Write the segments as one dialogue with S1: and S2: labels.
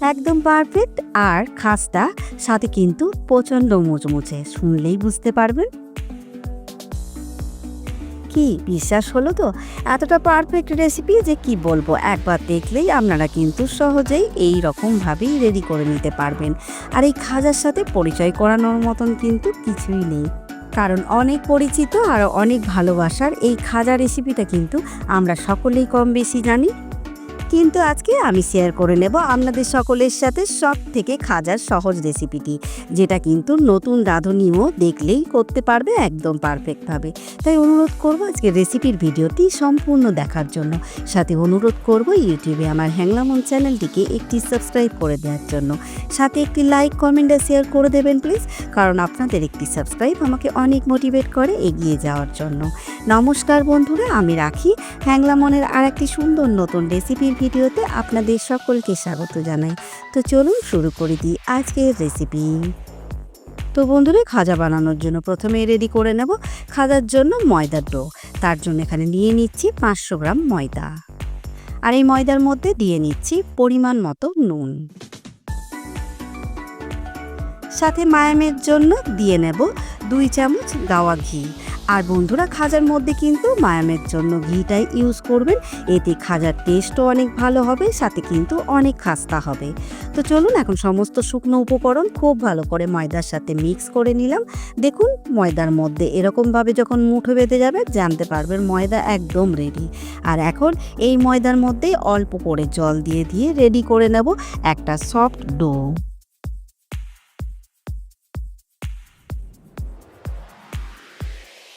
S1: একদম পারফেক্ট আর খাস্তা সাথে কিন্তু প্রচণ্ড মুচমুচে, শুনলেই বুঝতে পারবেন। কি বিশ্বাস হলো তো? এতটা পারফেক্ট রেসিপি যে কি বলব? একবার দেখলেই আপনারা কিন্তু সহজেই এই রকমভাবেই রেডি করে নিতে পারবেন। আর এই খাজার সাথে পরিচয় করানোর মতন কিন্তু কিছুই নেই। কারণ অনেক পরিচিত আর অনেক ভালোবাসার এই খাজা রেসিপিটা কিন্তু আমরা সকলেই কম বেশি জানি। কিন্তু আজকে আমি শেয়ার করে নেব আপনাদের সকলের সাথে সব থেকে খাজার সহজ রেসিপিটি যেটা কিন্তু নতুন রাঁধুনিও দেখলেই করতে পারবে একদম পারফেক্টভাবে তাই অনুরোধ করব আজকে রেসিপির ভিডিওটি সম্পূর্ণ দেখার জন্য। সাথে অনুরোধ করব ইউটিউবে আমার হ্যাংলামন চ্যানেলটিকে একটি সাবস্ক্রাইব করে দেওয়ার জন্য। সাথে একটি লাইক কমেন্ট আর শেয়ার করে দেবেন প্লিজ কারণ আপনাদের একটি সাবস্ক্রাইব আমাকে অনেক মোটিভেট করে এগিয়ে যাওয়ার জন্য। নমস্কার বন্ধুরা, আমি রাখি। হ্যাংলামনের আর একটি সুন্দর নতুন রেসিপির ভিডিওতে আপনাদের সকলকে স্বাগত জানাই। তো চলুন শুরু করে দিই আজকের রেসিপি তো বন্ধুরা, খাজা বানানোর জন্য প্রথমে রেডি করে নেব খাজার জন্য ময়দার ডো। তার জন্য এখানে নিয়ে নিচ্ছি পাঁচশো গ্রাম ময়দা। আর এই ময়দার মধ্যে দিয়ে নিচ্ছি পরিমাণ মতো নুন। সাথে মায়ামের জন্য দিয়ে নেব দুই চামচ গাওয়া ঘি। আর বন্ধুরা, খাজার মধ্যে কিন্তু মায়ামের জন্য ঘিটাই ইউজ করবেন। এতে খাজার টেস্টও অনেক ভালো হবে, সাথে কিন্তু অনেক খাস্তা হবে। তো চলুন, এখন সমস্ত শুকনো উপকরণ খুব ভালো করে ময়দার সাথে মিক্স করে নিলাম। দেখুন, ময়দার মধ্যে এরকমভাবে যখন মুঠো বেঁধে যাবে, জানতে পারবেন ময়দা একদম রেডি আর এখন এই ময়দার মধ্যেই অল্প করে জল দিয়ে দিয়ে রেডি করে নেব একটা সফট ডো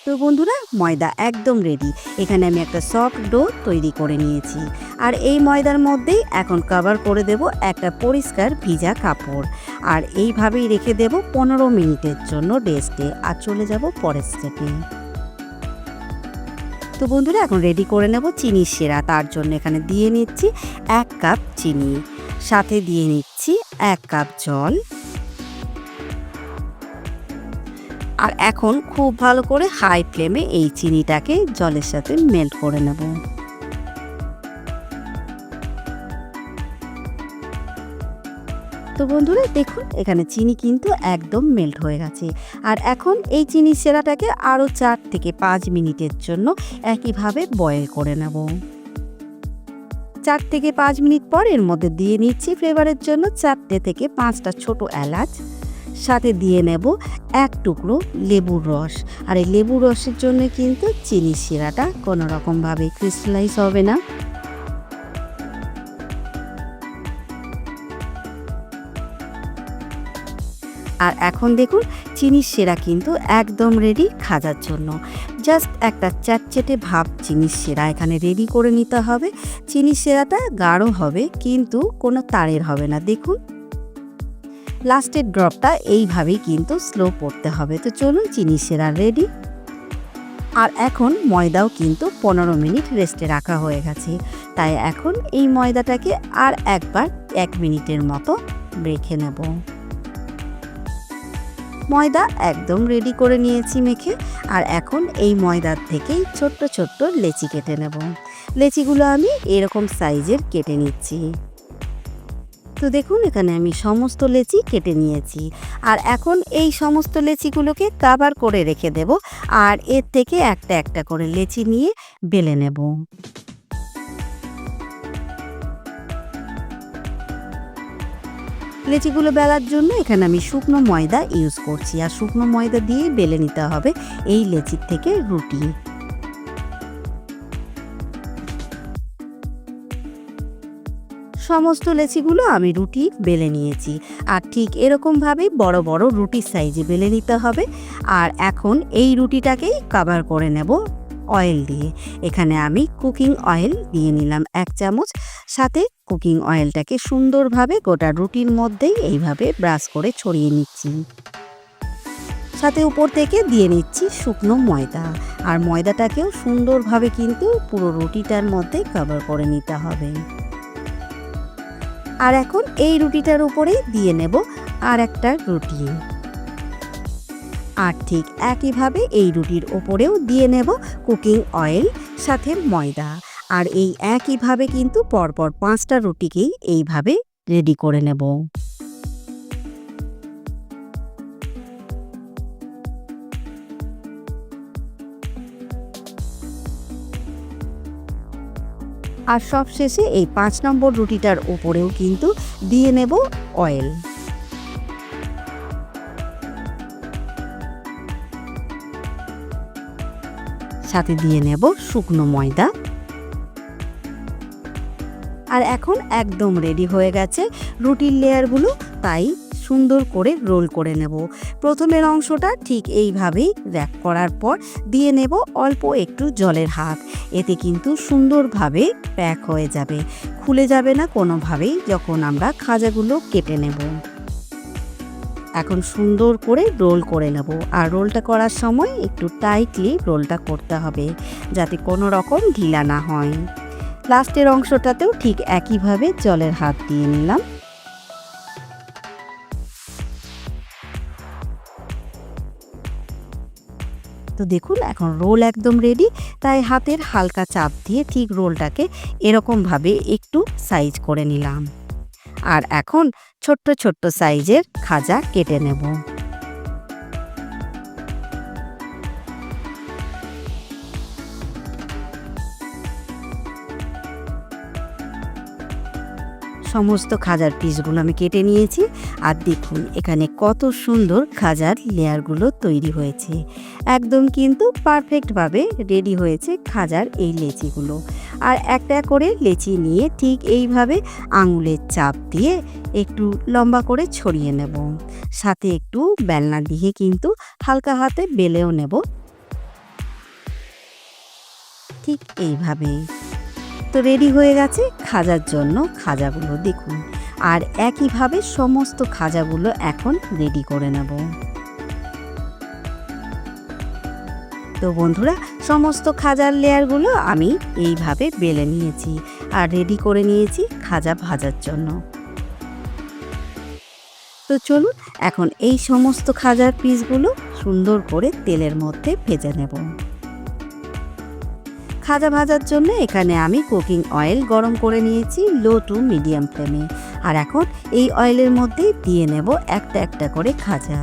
S1: তো বন্ধুরা, ময়দা একদম রেডি এখানে আমি একটা সফট ডো তৈরি করে নিয়েছি। আর এই ময়দার মধ্যেই এখন কভার করে দেব একটা পরিষ্কার ভিজা কাপড়। আর এইভাবেই রেখে দেব পনেরো মিনিটের জন্য রেস্টে আর চলে যাব পরের স্টেপে তো বন্ধুরা, এখন রেডি করে নেব চিনি সেরা। তার জন্য এখানে দিয়ে নিচ্ছি এক কাপ চিনি। সাথে দিয়ে নিচ্ছি এক কাপ জল। আর এখন খুব ভালো করে হাই ফ্লেমে এই চিনিটাকে জলের সাথে মেল্ট করে নেব। তো বন্ধুরা, দেখুন, এখানে চিনি কিন্তু একদম মেল্ট হয়ে গেছে। আর এখন এই চিনি সেরাটাকে আরও চার থেকে পাঁচ মিনিটের জন্য একইভাবে বয়েল করে নেব। চার থেকে পাঁচ মিনিট পর এর মধ্যে দিয়ে নিচ্ছি ফ্লেভারের জন্য চারটে থেকে পাঁচটা ছোট এলাচ। সাথে দিয়ে নেব এক টুকরো লেবুর রস। আর এই লেবুর রসের জন্য কিন্তু চিনি শিরাটা কোনো রকমভাবে ক্রিস্টালাইজ হবে না। আর এখন দেখুন, চিনির সেরা কিন্তু একদম রেডি খাজার জন্য। জাস্ট একটা চ্যাটচেটে ভাব চিনির সেরা এখানে রেডি করে নিতে হবে। চিনির সেরাটা গাঢ় হবে কিন্তু কোনো তারের হবে না। দেখুন। লাস্টের ড্রপটা এইভাবেই কিন্তু স্লো পড়তে হবে। তো চলুন চিনি সেরা রেডি আর এখন ময়দাও কিন্তু পনেরো মিনিট রেস্টে রাখা হয়ে গেছে। তাই এখন এই ময়দাটাকে আর একবার এক মিনিটের মতো রেখে নেব। ময়দা একদম রেডি করে নিয়েছি মেখে। আর এখন এই ময়দার থেকেই ছোট্ট ছোট্ট লেচি কেটে নেব। লেচিগুলো আমি এরকম সাইজের কেটে নিচ্ছি। তো দেখুন, এখানে আমি সমস্ত লেচি কেটে নিয়েছি। আর এখন এই সমস্ত লেচিগুলোকে কাবার করে রেখে দেব। আর এর থেকে একটা একটা করে লেচি নিয়ে বেলে নেব। লেচিগুলো বেলার জন্য এখানে আমি শুকনো ময়দা ইউজ করছি। আর শুকনো ময়দা দিয়ে বেলে নিতে হবে এই লেচির থেকে রুটি। সমস্ত লেচিগুলো আমি রুটি বেলে নিয়েছি। আর ঠিক এরকমভাবেই বড় বড় রুটির সাইজে বেলে নিতে হবে। আর এখন এই রুটিটাকেই কাভার করে নেব অয়েল দিয়ে। এখানে আমি কুকিং অয়েল দিয়ে নিলাম এক চামচ। সাথে কুকিং অয়েলটাকে সুন্দরভাবে গোটা রুটির মধ্যেই এইভাবে ব্রাশ করে ছড়িয়ে নিচ্ছি। সাথে উপর থেকে দিয়ে নিচ্ছি শুকনো ময়দা। আর ময়দাটাকেও সুন্দরভাবে কিন্তু পুরো রুটিটার মধ্যে কভার করে নিতে হবে। আর এখন এই রুটিটার উপরে দিয়ে নেব আর একটা রুটি। আর ঠিক একইভাবে এই রুটির ওপরেও দিয়ে নেব কুকিং অয়েল, সাথে ময়দা। আর এই একইভাবে কিন্তু পরপর পাঁচটা রুটিকেই এইভাবে রেডি করে নেব। আর সব শেষে এই পাঁচ নম্বর রুটিটার ওপরেও কিন্তু দিয়ে নেব অয়েল সাথে দিয়ে নেব শুকনো ময়দা। আর এখন একদম রেডি হয়ে গেছে রুটির লেয়ারগুলো তাই সুন্দর করে রোল করে নেব। প্রথমের অংশটা ঠিক এইভাবেই র্যাপ করার পর দিয়ে নেব অল্প একটু জলের হাত। এতে কিন্তু সুন্দরভাবে প্যাক হয়ে যাবে। খুলে যাবে না কোনোভাবেই যখন আমরা খাজাগুলো কেটে নেব। এখন সুন্দর করে রোল করে নেব। আর রোলটা করার সময় একটু টাইটলি রোলটা করতে হবে যাতে কোনো রকম ঢিলা না হয়। লাস্টের অংশটাতেও ঠিক একইভাবে জলের হাত দিয়ে নিলাম। তো দেখুন, এখন রোল একদম রেডি তাই হাতের হালকা চাপ দিয়ে ঠিক রোলটাকে এরকমভাবে একটু সাইজ করে নিলাম। আর এখন ছোট্ট ছোট্ট সাইজের খাজা কেটে নেব। সমস্ত খাজার পিসগুলো আমি কেটে নিয়েছি। আর দেখুন, এখানে কত সুন্দর খাজার লেয়ারগুলো তৈরি হয়েছে। একদম কিন্তু পারফেক্টভাবে রেডি হয়েছে খাজার এই লেচিগুলো। আর একটা করে লেচি নিয়ে ঠিক এইভাবে আঙুলের চাপ দিয়ে একটু লম্বা করে ছড়িয়ে নেব। সাথে একটু বেলনা দিয়ে কিন্তু হালকা হাতে বেলেও নেব। ঠিক এইভাবে। তো রেডি হয়ে গেছে খাজার জন্য খাজাগুলো। দেখুন, আর একইভাবে সমস্ত খাজাগুলো এখন রেডি করে নেব। তো বন্ধুরা, সমস্ত খাজার লেয়ারগুলো আমি এইভাবে বেলে নিয়েছি আর রেডি করে নিয়েছি খাজা ভাজার জন্য। তো চলুন, এখন এই সমস্ত খাজার পিসগুলো সুন্দর করে তেলের মধ্যে ভেজে নেব। খাজা ভাজার জন্য এখানে আমি কুকিং অয়েল গরম করে নিয়েছি লো টু মিডিয়াম ফ্লেমে আর এখন এই অয়েলের মধ্যে দিয়ে নেব একটা একটা করে খাজা।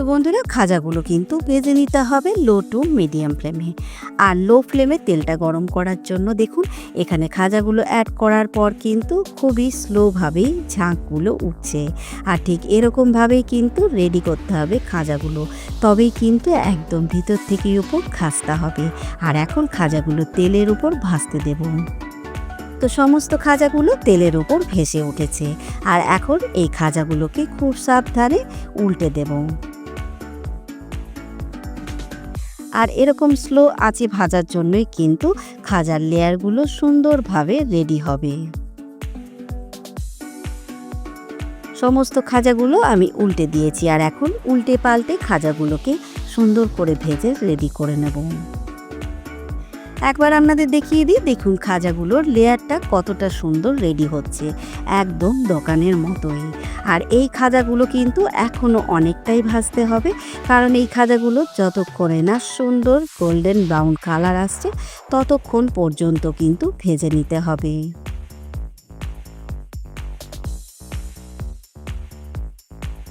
S1: তো বন্ধুরা, খাজাগুলো কিন্তু ভেজে নিতে হবে লো টু মিডিয়াম ফ্লেমে আর লো ফ্লেমে তেলটা গরম করার জন্য দেখুন, এখানে খাজাগুলো অ্যাড করার পর কিন্তু খুবই স্লোভাবেই ঝাঁকগুলো উঠছে। আর ঠিক এরকমভাবেই কিন্তু রেডি করতে হবে খাজাগুলো। তবেই কিন্তু একদম ভিতর থেকে উপর খাসতে হবে। আর এখন খাজাগুলো তেলের উপর ভাজতে দেব। তো সমস্ত খাজাগুলো তেলের উপর ভেসে উঠেছে। আর এখন এই খাজাগুলোকে খুব সাবধানে উল্টে দেব। আর এরকম স্লো আঁচে ভাজার জন্যই কিন্তু খাজার লেয়ারগুলো সুন্দরভাবে রেডি হবে। সমস্ত খাজাগুলো আমি উল্টে দিয়েছি আর এখন উল্টে পাল্টে খাজাগুলোকে সুন্দর করে ভেজে রেডি করে নেব। একবার আপনাদের দেখিয়ে দিই, দেখুন খাজাগুলোর লেয়ারটা কতটা সুন্দর রেডি হচ্ছে, একদম দোকানের মতোই। আর এই খাজাগুলো কিন্তু এখনও অনেকটাই ভাজতে হবে, কারণ এই খাজাগুলো যতক্ষণে না সুন্দর গোল্ডেন ব্রাউন কালার আসছে, ততক্ষণ পর্যন্ত কিন্তু ভেজে নিতে হবে।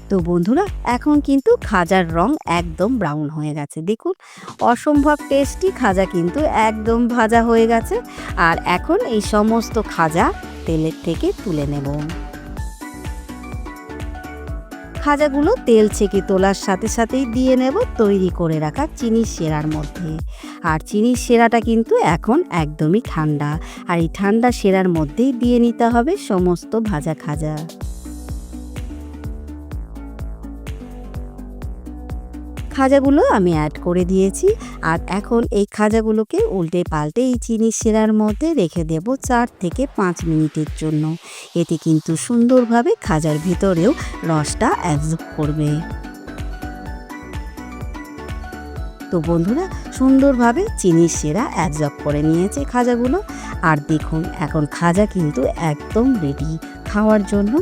S1: তো বন্ধুরা, এখন কিন্তু খাজার রং একদম ব্রাউন হয়ে গেছে। দেখুন, অসম্ভব টেস্টি খাজা কিন্তু একদম ভাজা হয়ে গেছে। আর এখন এই সমস্ত খাজা তেলের থেকে তুলে নেব। খাজাগুলো তেল ছেঁকে তোলার সাথে সাথেই দিয়ে নেব তৈরি করে রাখা চিনির সেরার মধ্যে। আর চিনির সেরাটা কিন্তু এখন একদমই ঠান্ডা। আর এই ঠান্ডা সেরার মধ্যেই দিয়ে নিতে হবে সমস্ত ভাজা খাজা। খাজাগুলো আমি অ্যাড করে দিয়েছি। আর এখন এই খাজাগুলোকে উল্টে পাল্টে এই চিনির সেরার মধ্যে রেখে দেব চার থেকে পাঁচ মিনিটের জন্য। এতে কিন্তু সুন্দরভাবে খাজার ভিতরেও রসটা অ্যাবজর্ব করবে। তো বন্ধুরা, সুন্দরভাবে চিনির সেরা অ্যাবজর্ব করে নিয়েছে খাজাগুলো। আর দেখুন, এখন খাজা কিন্তু একদম রেডি খাওয়ার জন্য।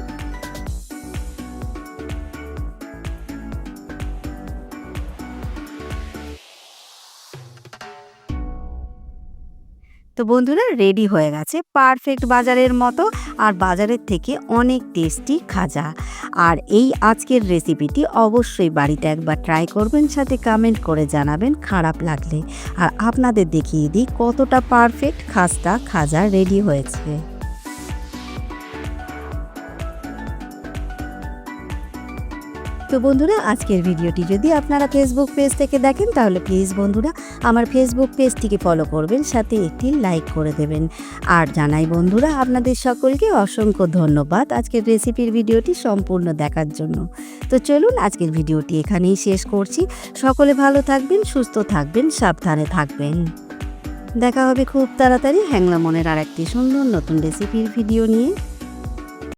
S1: তো বন্ধুরা রেডি হয়ে গেছে পারফেক্ট বাজারের মতো আর বাজারের থেকে অনেক টেস্টি খাজা। আর এই আজকের রেসিপিটি অবশ্যই বাড়িতে একবার ট্রাই করবেন, সাথে কমেন্ট করে জানাবেন খারাপ লাগলে। আর আপনাদের দেখিয়ে দিই কতটা পারফেক্ট খাস্তা খাজা রেডি হয়েছে। তো বন্ধুরা, আজকের ভিডিওটি যদি আপনারা ফেসবুক পেজ থেকে দেখেন, তাহলে প্লিজ বন্ধুরা, আমার ফেসবুক পেজটিকে ফলো করবেন, সাথে একটি লাইক করে দেবেন। আর জানাই বন্ধুরা, আপনাদের সকলকে অসংখ্য ধন্যবাদ আজকের রেসিপির ভিডিওটি সম্পূর্ণ দেখার জন্য। তো চলুন, আজকের ভিডিওটি এখানেই শেষ করছি। সকলে ভালো থাকবেন, সুস্থ থাকবেন, সাবধানে থাকবেন। দেখা হবে খুব তাড়াতাড়ি। হ্যাংলা মনের আর একটি সুন্দর নতুন রেসিপির ভিডিও নিয়ে।